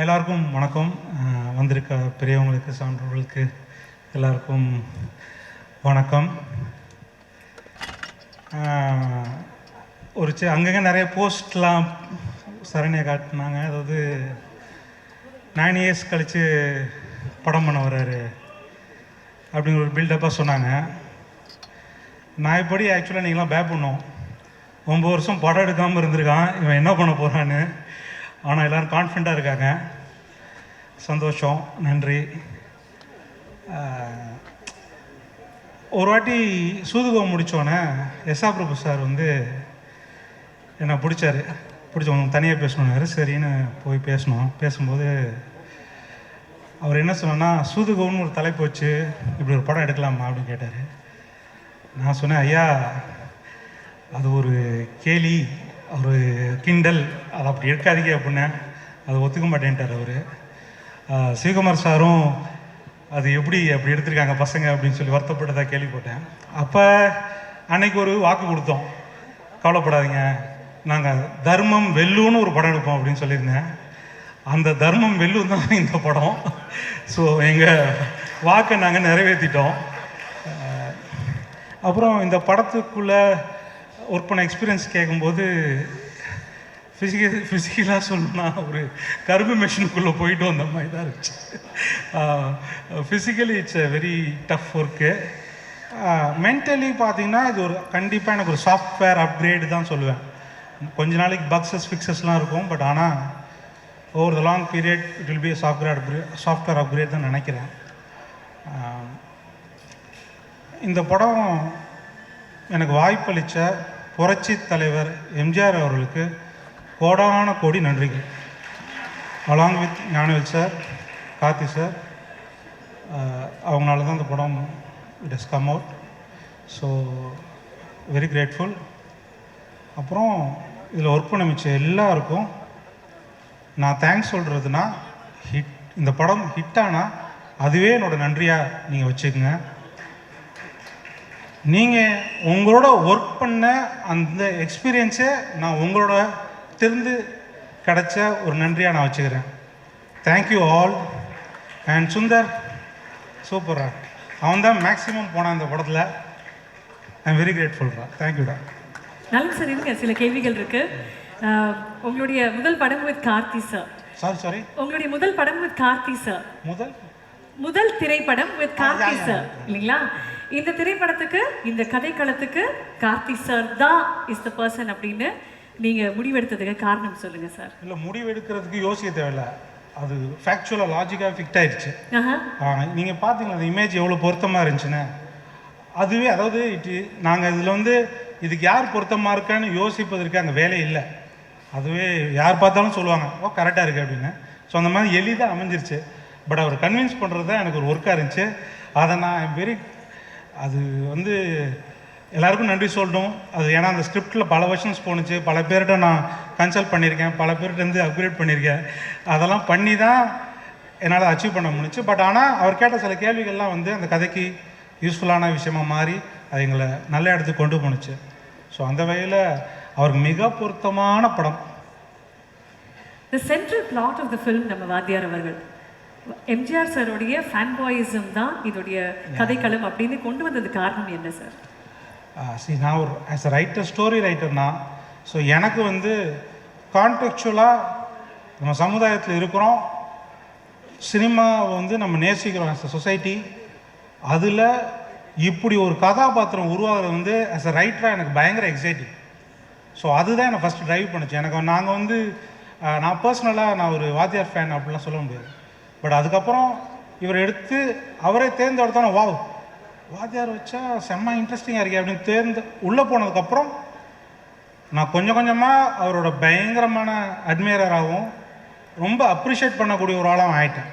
எல்லாருக்கும் வணக்கம். வந்திருக்க பெரியவங்களுக்கு சான்றோர்களுக்கு எல்லாருக்கும் வணக்கம். ஒரு அங்கங்கே நிறைய போஸ்ட்லாம் சரணியை காட்டினாங்க. அதாவது நைன் இயர்ஸ் கழித்து படம் பண்ண வர்றாரு அப்படிங்கிற ஒரு பில்டப்பாக சொன்னாங்க. நான் இப்படி ஆக்சுவலாக நீங்களாம் பே பண்ணோம். ஒம்பது வருஷம் படம் எடுக்காமல் இருந்திருக்கான். இவன் என்ன பண்ண போகிறான்னு ஆனால் எல்லோரும் கான்ஃபிடண்ட்டாக இருக்காங்க. சந்தோஷம் நன்றி. ஒரு வாட்டி சூதுகம் முடித்தோன்னே எஸ்ஆ பிரபு சார் வந்து என்னை பிடிச்சாரு. பிடிச்சவங்க தனியாக பேசணுன்னாரு சரின்னு போய் பேசணும். பேசும்போது அவர் என்ன சொன்னார்னா சூதுகோன்னு ஒரு தலைப்பு வச்சு இப்படி ஒரு படம் எடுக்கலாமா? அப்படின்னு கேட்டார். நான் சொன்னேன் ஐயா அது ஒரு கேலி. ஒரு கிண்டல் அது அப்படி எடுக்காதீங்க அப்படின்னேன் அது ஒத்துக்க மாட்டேன்ட்டார் அவர். சிவகுமார் சாரும் அது எப்படி அப்படி எடுத்திருக்காங்க பசங்க அப்படின்னு சொல்லி வருத்தப்பட்டதாக கேள்விப்பட்டேன். அப்போ அன்னைக்கு ஒரு வாக்கு கொடுத்தோம். கவலைப்படாதீங்க நாங்கள் தர்மம் வெல்லுன்னு ஒரு படம் எடுப்போம் அப்படின்னு சொல்லியிருந்தேன். அந்த தர்மம் வெல்லும் தான் இந்த படம். ஸோ எங்கள் வாக்கை நாங்கள் நிறைவேற்றிட்டோம் அப்புறம் இந்த படத்துக்குள்ளே ஒர்க் பண்ண எக்ஸ்பீரியன்ஸ் கேட்கும்போது ஃபிசிக்கல் ஃபிசிக்கலாக சொல்லணும்னா ஒரு கரும்பு மிஷினுக்குள்ளே போயிட்டு வந்த மாதிரி தான் இருந்துச்சு. Physically it's a very tough work mentally பார்த்தீங்கன்னா இது ஒரு கண்டிப்பாக எனக்கு ஒரு சாஃப்ட்வேர் அப்கிரேடு தான் சொல்லுவேன். கொஞ்ச நாளைக்கு பக்ஸஸ் ஃபிக்ஸஸ்லாம் இருக்கும் பட் ஆனால் over the long period it will be software upgrade software upgrade தான் நினைக்கிறேன். இந்த படம் எனக்கு வாய்ப்பளித்த புரட்சி தலைவர் எம்ஜிஆர் அவர்களுக்கு கோடான கோடி நன்றிகள். Along with Gnanavel sir Karthi sir அவங்களால தான் இந்த படம் it is come out so very grateful அப்புறம் இதில் ஒர்க் பண்ண மிச்சம் எல்லாருக்கும் நான் தேங்க்ஸ் சொல்கிறதுனா ஹிட் இந்த படம் ஹிட் ஆனால் அதுவே என்னோட நன்றியாக நீங்கள் வச்சுக்கோங்க. நீங்கள் உங்களோட ஒர்க் பண்ண அந்த எக்ஸ்பீரியன்ஸை நான் உங்களோட திருந்து கிடைச்ச ஒரு நன்றியாக நான் வச்சுக்கிறேன். தேங்க்யூ ஆல் அண்ட் சுந்தர் சூப்பரா அவன் தான் மேக்ஸிமம் போனான் இந்த படத்தில். ஐ எம் வெரி கிரேட்ஃபுல்ரா தேங்க்யூடா நல்ல சார் இருங்க. சில கேள்விகள் இருக்கு. உங்களுடைய முதல் படம் with Karthi sir. Sorry sorry உங்களுடைய முதல் படம் வித் கார்த்தி சார். முதல்? முதல் திரைப்படம் வித் கார்த்தி சார் இல்லைங்களா? இந்த திரைப்படத்துக்கு இந்த கதைக்களத்துக்கு கார்த்தி சார் தான் இஸ் த பர்சன் அப்படின்னு நீங்க முடிவெடுத்ததுக்கு காரணம் சொல்லுங்க சார் இல்லை முடிவு எடுக்கிறதுக்கு யோசிக்க தேவையில்ல. அது ஃபேக்சுவலாக லாஜிக்காக ஃபிக்ட் ஆயிடுச்சு. நீங்கள் பார்த்தீங்களா அந்த இமேஜ் எவ்வளோ பொருத்தமாக இருந்துச்சுன்னு? அதுவே அதாவது இட்டு நாங்கள் இதில் வந்து இதுக்கு யார் பொருத்தமாக இருக்கான்னு யோசிப்பதற்கு அங்கே வேலை இல்லை. அதுவே யார் பார்த்தாலும் சொல்லுவாங்க ஓ கரெக்டாக இருக்குது அப்படின்னு. ஸோ அந்த மாதிரி எளிதாக அமைஞ்சிருச்சு. பட் அவர் கன்வின்ஸ் பண்ணுறது தான் எனக்கு ஒரு ஒர்க்காக இருந்துச்சு. அதை நான் வெரி அது வந்து எல்லாருக்கும் நன்றி சொல்லணும். அது ஏன்னா அந்த ஸ்கிரிப்டில் பல வெர்ஷன்ஸ் போணுச்சு. பல பேர்கிட்ட நான் கன்சல்ட் பண்ணியிருக்கேன். பல பேர்கிட்ட இருந்து அப்கிரேட் பண்ணியிருக்கேன். அதெல்லாம் பண்ணி தான் என்னால் அச்சீவ் பண்ண முடிஞ்சுச்சு. பட் ஆனால் அவர் கேட்ட சில கேள்விகள்லாம் வந்து அந்த கதைக்கு யூஸ்ஃபுல்லான விஷயமா மாறி அது எங்களை நல்ல இடத்துக்கு கொண்டு போணுச்சு. ஸோ அந்த வகையில் அவருக்கு மிக பொருத்தமான படம். The central plot of the film நம்ம வாத்தியார் அவர்கள் எம்ஜிஆர் சாருடைய ஃபேன் பாயிசம் தான் இதோடைய கதைக்களம் அப்படின்னு கொண்டு வந்தது காரணம் என்ன சார் சி நான் ஒரு ஆஸ் அ ரைட்டர் ஸ்டோரி ரைட்டர்னா ஸோ எனக்கு வந்து கான்டெக்சுவலாக நம்ம சமுதாயத்தில் இருக்கிறோம். சினிமாவை வந்து நம்ம நேசிக்கிறோம் ஆஸ் அ சொசைட்டி அதில் இப்படி ஒரு கதாபாத்திரம் உருவாகிறது வந்து ஆஸ் அ ரைட்டராக எனக்கு பயங்கர எக்ஸைட்டிங் ஸோ அதுதான் என்னை ஃபஸ்ட்டு ட்ரைவ் பண்ணுச்சு. எனக்கு நாங்கள் வந்து நான் பர்சனலாக நான் ஒரு வாத்தியார் ஃபேன் அப்படிலாம் சொல்ல முடியாது. பட் அதுக்கப்புறம் இவர் எடுத்து அவரே தேர்ந்தெடுத்தோன்னே வாவ் வாத்தியார் வச்சா செம்ம இன்ட்ரெஸ்டிங்காக இருக்கே அப்படின்னு தேர்ந்து உள்ளே போனதுக்கப்புறம் நான் கொஞ்சம் கொஞ்சமாக அவரோட பயங்கரமான அட்மையராகவும் ரொம்ப அப்ரிஷியேட் பண்ணக்கூடிய ஒரு ஆளாகவும் ஆயிட்டேன்.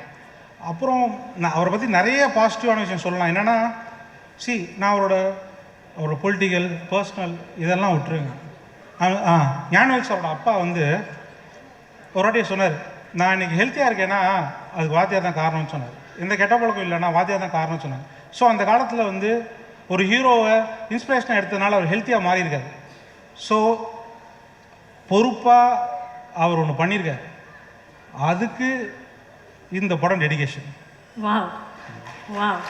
அப்புறம் நான் அவரை பற்றி நிறைய பாசிட்டிவான விஷயம் சொல்லலாம். என்னென்னா சி நான் அவரோட அவரோட பொலிட்டிக்கல் பர்சனல் இதெல்லாம் விட்டுருங்க. ஆ- ஆ ஞானவேல் சாரோட அப்பா வந்து ஒரு வாட்டி சொன்னார் நான் இன்னைக்கு ஹெல்த்தியாக இருக்கேன்னா அதுக்கு வாத்தியார் தான் காரணம்னு சொன்னார். எந்த கெட்ட பழக்கம் இல்லைன்னா வாத்தியார் தான் காரணம்னு சொன்னார் ஸோ அந்த காலத்தில் வந்து ஒரு ஹீரோவை இன்ஸ்பிரேஷனாக எடுத்ததுனால அவர் ஹெல்த்தியாக மாறியிருக்காரு. ஸோ பொறுப்பாக அவர் ஒன்று பண்ணியிருக்காரு. அதுக்கு இந்த படம் டெடிகேஷன் வாவ் வாவ்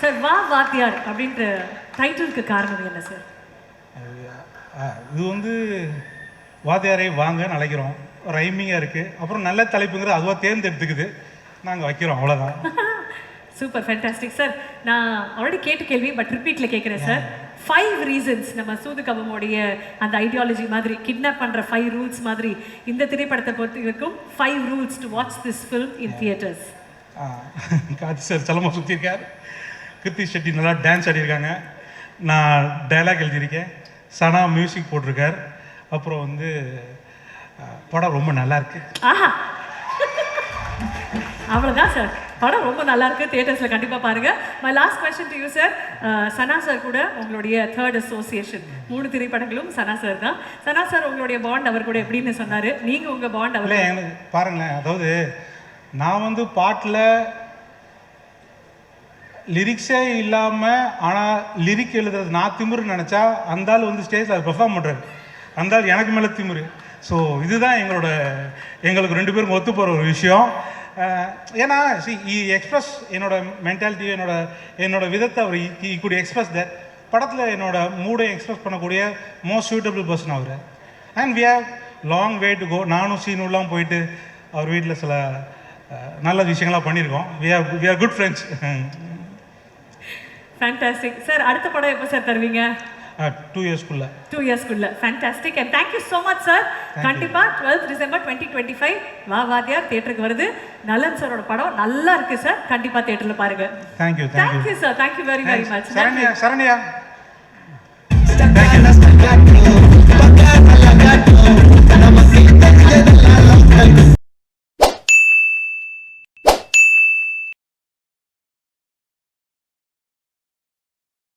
சார் வா வாத்தியார் அப்படின்ற டைட்டிலுக்கு காரணம் என்ன சார் இது வந்து வாத்தியாரை வாங்கன்னு அழைக்கிறோம். ரைமிங்காக இருக்குது அப்புறம் நல்ல தலைப்புங்கிறது அதுவாக தேர்ந்தெடுத்துக்குது. நாங்கள் வைக்கிறோம் அவ்வளோதான் சூப்பர் ஃபேண்டாஸ்டிக் சார் நான் ஆல்ரெடி கேட்ட கேள்வி பட் ரிப்பீட்ல கேட்குறேன் சார் ஃபைவ் ரீசன்ஸ் நம்ம சூது கவமோடைய அந்த ஐடியாலஜி மாதிரி கிட்னாப் பண்ற ஃபைவ் ரூல்ஸ் மாதிரி இந்த திரைப்படத்தை பொறுத்த வரைக்கும் five rules to watch this film in theatres Karthi sir செல்லமாக சுற்றிருக்கார் கிருத்தி ஷெட்டி நல்லா டான்ஸ் ஆடியிருக்காங்க. நான் டைலாக் எழுதியிருக்கேன். சனா மியூசிக் போட்டிருக்கார். அப்புறம் வந்து படம் ரொம்ப நல்லா இருக்கு. ஆஹா. அவ்வளோதான் சார். படம் ரொம்ப நல்லா இருக்கு. தியேட்டர்ஸில் கண்டிப்பாக பாருங்க. My last question to you sir Sana sir கூட உங்களுடைய தேர்ட் அசோசியேஷன் மூணு திரைப்படங்களும் சனா சார் தான். சனா சார் உங்களுடைய பாண்ட் அவர் கூட எப்படின்னு சொன்னாரு. நீங்க உங்க பாண்ட் அவர் எனக்கு பாருங்களேன். அதாவது நான் வந்து பாட்டில் லிரிக்ஸே இல்லாமல் ஆனால் லிரிக் எழுதுறது நான் திமிருன்னு நினச்சா அந்த ஆள் வந்து ஸ்டேஜில் அதை பெர்ஃபார்ம் பண்ணுறாரு அந்த ஆள் எனக்கு மேலே திமிரு. ஸோ இதுதான் எங்களோட எங்களுக்கு ரெண்டு பேரும் ஒத்து போகிற ஒரு விஷயம். ஏன்னா சி இ எக்ஸ்பிரஸ் என்னோட மென்டாலிட்டி என்னோட என்னோட விதத்தை அவர் இ குடி எக்ஸ்பிரஸ் த படத்தில் என்னோட மூடை எக்ஸ்பிரஸ் பண்ணக்கூடிய most suitable person our. And we have long way to go நானும் சீனுலாம் போயிட்டு அவர் வீட்டில் சில நல்ல விஷயங்களாக பண்ணியிருக்கோம். We are we are good friends fantastic sir அடுத்த படம் எப்போ சார் தருவீங்க? டூ இயர்ஸ்க்குள்ளே two இயர்ஸ்க்குள்ள fantastic and thank you so much sir கண்டிப்பா twelfth December twenty twenty five வா வாத்தியார் தேட்டருக்கு வருது. நலன் சாரோட படம் நல்லா இருக்கு சார் கண்டிப்பா தேட்டரில் பாருங்க. Thank you thank you thank you sir thank you very very much Saranya Saranya.